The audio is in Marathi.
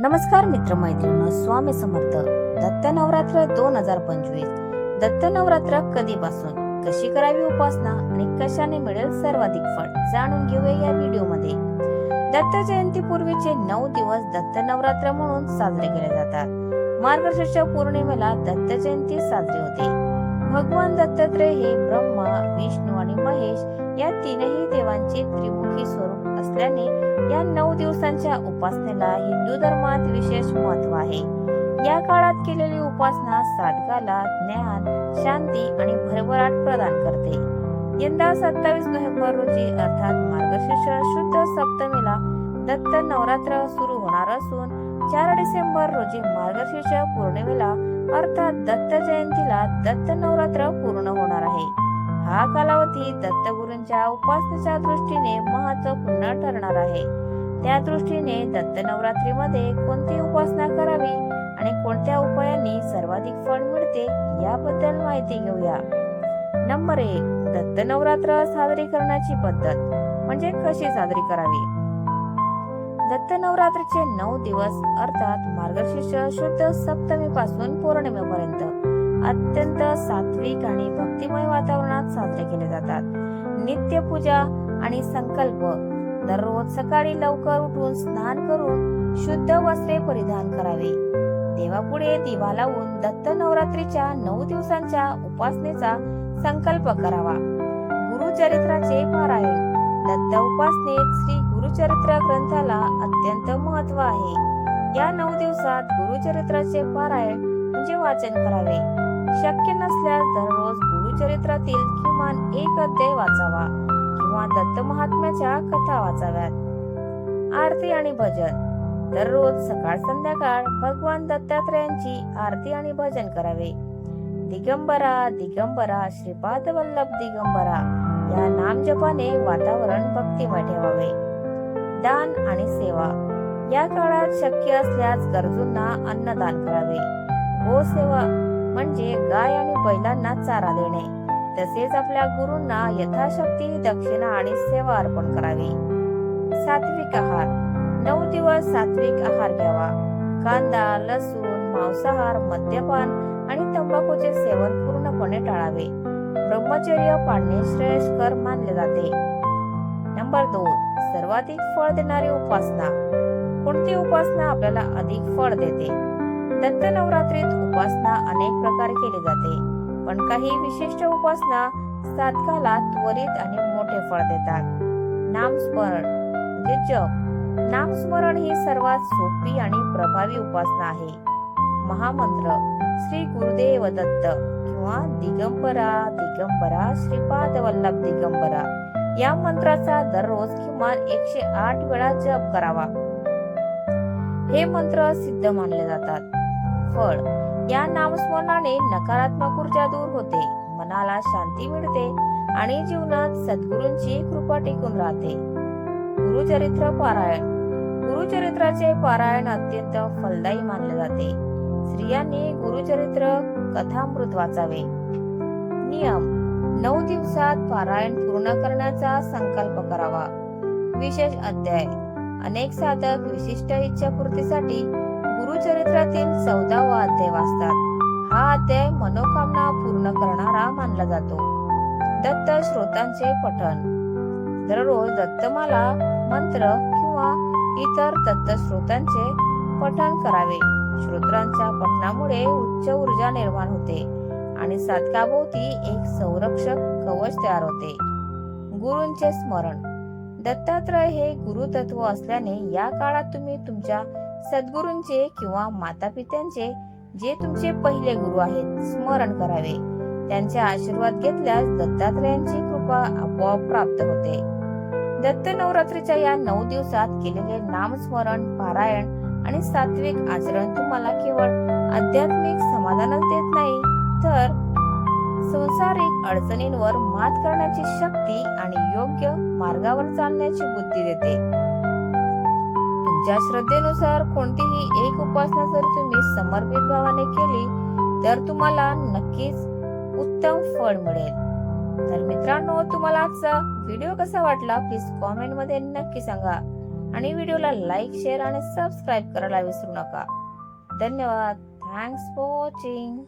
नमस्कार मित्रमैत्रिणी स्वामी समर्थ. दत्त नवरात्र दोन हजार पंचवीस. दत्त नवरात्र कधीपासून? कशी करावी उपासना आणि कशाने मिळेल सर्वाधिक फळ? जाणून घेऊया या व्हिडिओमध्ये दत्त जयंती पूर्वीचे नऊ दिवस दत्त नवरात्र म्हणून साजरे केले जातात. मार्गशीर्ष पौर्णिमेला दत्त जयंती साजरी होते. भगवान दत्तात्रय हे ब्रह्मा विष्णू आणि महेश या तीनही देवांचे त्रिमुखी स्वरूप असल्याने या नऊ दिवसांच्या उपासनेला हिंदू धर्मात विशेष महत्त्व आहे. या काळात केलेली उपासना साधकाला ज्ञान शांती आणि भरभराट प्रदान करते. यंदा सत्तावीस नोव्हेंबर रोजी अर्थात मार्गशीर्ष शुद्ध सप्तमीला दत्त नवरात्र सुरू होणार असून चार डिसेंबर रोजी मार्गशीर्ष पौर्णिमेला अर्थात दत्त जयंतीला दत्त नवरात्र पूर्ण होणार आहे. हा कालावधी दत्तगुरूंच्या उपासनेच्या दृष्टीने महत्त्वपूर्ण ठरणार आहे. त्या दृष्टीने दत्त नवरात्रीमध्ये कोणती उपासना करावी आणि कोणत्या उपायांनी सर्वाधिक फळ मिळते याबद्दल माहिती घेऊया. नंबर एक दत्त नवरात्र साजरी करण्याची पद्धत म्हणजे कशी साजरी करावी? दत्त नवरात्रीचे नऊ दिवस अर्थात मार्गशीर्ष शुद्ध सप्तमी पासून पौर्णिमेपर्यंत अत्यंत सात्विक आणि भक्तिमय वातावरणात साजरे केले जातात. नित्य पूजा आणि संकल्प दररोज सकाळी लवकर उठून स्नान करून शुद्ध वस्त्रे परिधान करावे. देवापुढे दिवा लावून दत्त नवरात्रीच्या नऊ दिवसांच्या उपासनेचा संकल्प करावा. गुरुचरित्राचे पारायण. दत्त उपासनेत श्री गुरुचरित्र ग्रंथाला अत्यंत महत्त्व आहे. या नऊ दिवसात गुरुचरित्राचे पारायण म्हणजे वाचन करावे. शक्य नसल्यास दररोज गुरुचरित्रातील किमान एक अध्याय वाचावा किंवा दत्त महात्म्याच्या कथा वाचाव्यात. आरती आणि भजन. दररोज सकाळ संध्याकाळ भगवान दत्तात्रयांची आरती आणि भजन करावे. दिगंबरा दिगंबरा श्रीपाद वल्लभ दिगंबरा या नामजपाने वातावरण भक्तिमय ठेवावे. दान आणि सेवा. या काळात शक्य असल्यास गरजूंना अन्नदान करावे. हो गोसेवा म्हणजे गाय आणि बैलांना चारा देणे. तसेच आपल्या गुरूंना यथाशक्ती दक्षिणा आणि सेवा अर्पण करावी. सात्विक आहार. नऊ दिवस सात्विक आहार घ्यावा. कांदा लसूण मांसाहार मद्यपान आणि तंबाखूचे सेवन पूर्णपणे टाळावे. ब्रह्मचर्य पाळणे श्रेयस्कर मानले जाते. नंबर दोन. सर्वाधिक फळ देणारी उपासना. कोणती उपासना आपल्याला अधिक फळ देते? दत्त नवरात्रीत उपासना अनेक प्रकारे केली जाते. पण काही विशिष्ट उपासना साधकाला त्वरित आणि मोठे फळ देतात. नामस्मरण म्हणजे जप. नामस्मरण ही सर्वात सोपी आणि प्रभावी उपासना आहे. महामंत्र श्री गुरुदेव दत्त किंवा दिगंबरा दिगंबरा श्रीपाद वल्लभ दिगंबरा. या मंत्राचा दररोज किमान एकशे आठ वेळा जप करावा. हे मंत्र सिद्ध मानले जातात. फळ. या नामस्मरणाने नकारात्मक ऊर्जा दूर होते. मनाला शांती मिळते आणि जीवनात सद्गुरूंची कृपा टिकून राहते. गुरुचरित्र पारायण. गुरुचरित्राचे पारायण अत्यंत फलदायी मानले जाते. स्त्रियांनी गुरुचरित्र कथामृत वाचावे. नियम. नऊ दिवसात पारायण पूर्ण करण्याचा संकल्प करावा. विशेष अध्याय. अनेक साधक विशिष्ट इच्छापूर्तीसाठी गुरुचरित्रातील चौदावा अध्याय वाचतात. हा अध्याय मनोकामना पूर्ण करणारा मानला जातो. दत्त श्रोतांचे पठण. दररोज दत्तमाला मंत्र किंवा इतर दत्त श्रोतांचे पठण करावे. श्रोत्रांच्या पठणामुळे उच्च ऊर्जा निर्माण होते आणि साधकाभोवती एक संरक्षक कवच तयार होते. गुरूंचे स्मरण. दत्तात्रय हे गुरुतत्व असल्याने या काळात तुम्ही तुमच्या सद्गुरूंचे किंवा माता पित्यांचे जे तुमचे पहिले गुरु आहेत स्मरण करावे. त्यांचे आशीर्वाद घेतल्यास दत्तात्रयांची कृपा आपोआप प्राप्त होते. दत्त नवरात्रीच्या या नऊ दिवसात केलेले नामस्मरण पारायण आणि सात्विक आचरण तुम्हाला केवळ आध्यात्मिक समाधानच देत नाही तर संसारिक अडचणींवर मात करण्याची शक्ती आणि योग्य मार्गावर चालण्याची बुद्धी देते. तुमच्या श्रद्धेनुसार कोणतीही एक उपासना जर तुम्ही समर्पित भावाने केली तर तुम्हाला नक्कीच उत्तम फळ मिळेल. तर मित्रांनो तुम्हाला आजचा व्हिडिओ कसा वाटला प्लीज कॉमेंटमध्ये नक्की सांगा. आणि व्हिडिओला लाईक शेअर आणि सबस्क्राईब करायला विसरू नका. धन्यवाद. Thanks for watching